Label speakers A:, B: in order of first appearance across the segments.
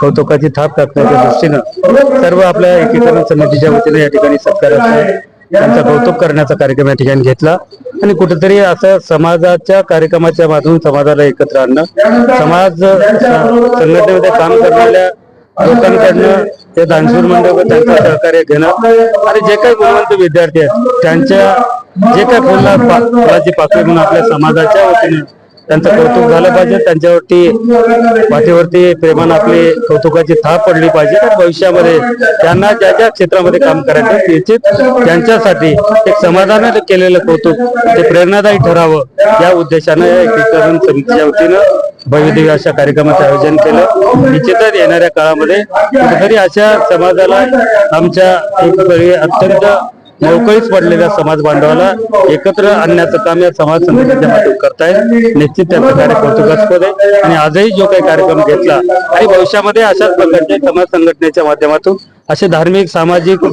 A: कौतुकाची थाप टाकण्याच्या दृष्टीनं सर्व आपल्या एकीकरण समितीच्या वतीने या ठिकाणी सत्काराचं त्यांचा कौतुक करण्याचा कार्यक्रम या ठिकाणी घेतला. आणि कुठेतरी असं समाजाच्या कार्यक्रमाच्या माध्यमातून समाजाला एकत्र आणणं समाज संघटनेमध्ये काम करणाऱ्या लोकांकडनं ते दानशूर मंडळ त्यांचं सहकार्य घेणं आणि जे काही गुणवंत विद्यार्थी आहेत त्यांच्या जे काही फुला फुलाची पाकळी म्हणून आपल्या समाजाच्या वतीने त्यांचं कौतुक झालं पाहिजे त्यांच्यावरती पाठीवरती प्रेमानं आपली कौतुकाची थाप पडली पाहिजे तर भविष्यामध्ये त्यांना ज्या ज्या क्षेत्रामध्ये काम करायचं निश्चित त्यांच्यासाठी एक समाधानाने केलेलं कौतुक ते प्रेरणादायी ठरावं. या उद्देशानं या एकीकरण समितीच्या वतीनं भव्यदिव्य अशा कार्यक्रमाचं आयोजन केलं. निश्चितच येणाऱ्या काळामध्ये कुठेतरी अशा समाजाला आमच्या एक अत्यंत मोकळीच पडलेल्या समाज बांधवाला एकत्र आणण्याचं काम या समाज संघटनेच्या माध्यम करतायत. निश्चित त्याचं कार्य कौतुकास्पद आहे. आणि आजही जो काही कार्यक्रम घेतला आणि भविष्यामध्ये अशाच प्रकारचे समाज संघटनेच्या माध्यमातून असे धार्मिक सामाजिक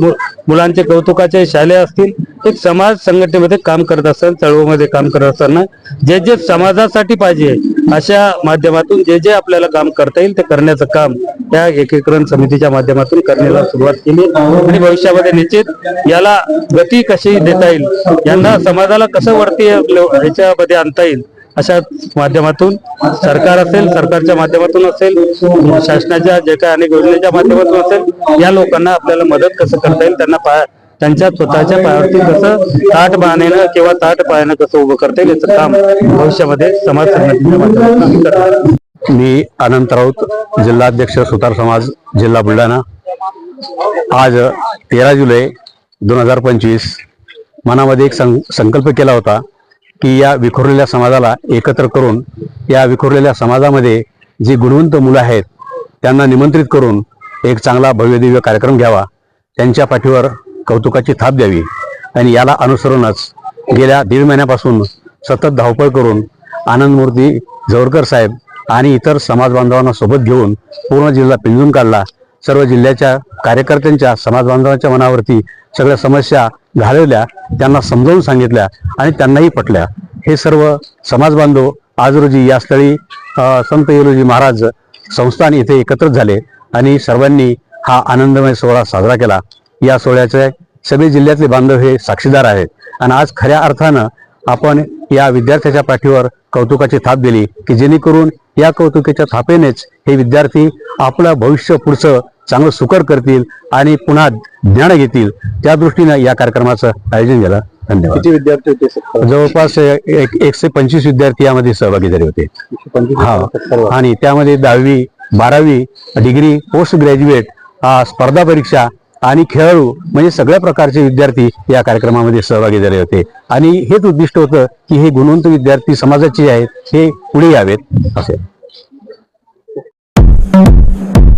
A: मुलांचे कौतुकाचे शाले असतील एक समाज संघटनेमध्ये काम करत असताना चळवळीमध्ये काम करत असताना जे जे समाजासाठी पाहिजे अशा माध्यमातून जे जे आपल्याला काम करता येईल ते करण्याचं काम या एकीकरण समितीच्या माध्यमातून करण्याला सुरुवात केली. आणि भविष्यामध्ये निश्चित याला गती कशी देता येईल यांना समाजाला कसं वरती ह्याच्यामध्ये आणता येईल अशा माध्यमातून सरकार असेल सरकारच्या माध्यमातून असेल शासनाच्या जे काही अनेक योजनेच्या माध्यमातून असेल या लोकांना आपल्याला मदत कसं करता येईल त्यांना पाय त्यांच्या स्वतःच्या पायावरती कसं ताट बांधणं किंवा ताट पायानं कसं उभं करता येईल याचं काम भविष्यामध्ये समाज संघटनेच्या माध्यमातून
B: मी अनंत राऊत जिल्हाध्यक्ष सुतार समाज जिल्हा बुलढाणा. आज तेरा जुलै दोन हजार पंचवीस मनामध्ये एक सं संकल्प केला होता की या विखुरलेल्या समाजाला एकत्र करून या विखुरलेल्या समाजामध्ये जी गुणवंत मुलं आहेत त्यांना निमंत्रित करून एक चांगला भव्यदिव्य कार्यक्रम घ्यावा. त्यांच्या पाठीवर कौतुकाची थाप द्यावी. आणि याला अनुसरूनच गेल्या दीड महिन्यापासून सतत धावपळ करून आनंदमूर्ती जवळकर साहेब आणि इतर समाज बांधवांना सोबत घेऊन पूर्ण जिल्हा पिंजून काढला. सर्व जिल्ह्याच्या कार्यकर्त्यांच्या समाज बांधवांच्या मनावरती सगळ्या समस्या घालवल्या त्यांना समजावून सांगितल्या आणि त्यांनाही पटल्या. हे सर्व समाज बांधव आज रोजी या स्थळी संत येलोजी महाराज संस्थान इथे एकत्र झाले आणि सर्वांनी हा आनंदमय सोहळा साजरा केला. या सोहळ्याचे सगळे जिल्ह्यातले बांधव हे साक्षीदार आहेत. आणि आज खऱ्या अर्थानं आपण या विद्यार्थ्याच्या पाठीवर कौतुकाची थाप दिली की जेणेकरून या कौतुकीच्या थापेनेच हे विद्यार्थी आपलं भविष्य पुढचं चांगलं सुकर करतील आणि पुन्हा ज्ञान घेतील. त्या दृष्टीनं या कार्यक्रमाचं आयोजन झालं. धन्यवाद.
A: किती विद्यार्थी होते?
B: जवळपास एक एकशे पंचवीस विद्यार्थी यामध्ये सहभागी झाले होते हा. आणि त्यामध्ये दहावी बारावी डिग्री पोस्ट ग्रॅज्युएट आ, स्पर्धा परीक्षा आणि खेळाडू म्हणजे सगळ्या प्रकारचे विद्यार्थी या कार्यक्रमामध्ये सहभागी झाले होते. आणि हेच उद्दिष्ट होतं की हे गुणवंत विद्यार्थी समाजाचे आहेत हे पुढे यावेत असे. Thank you.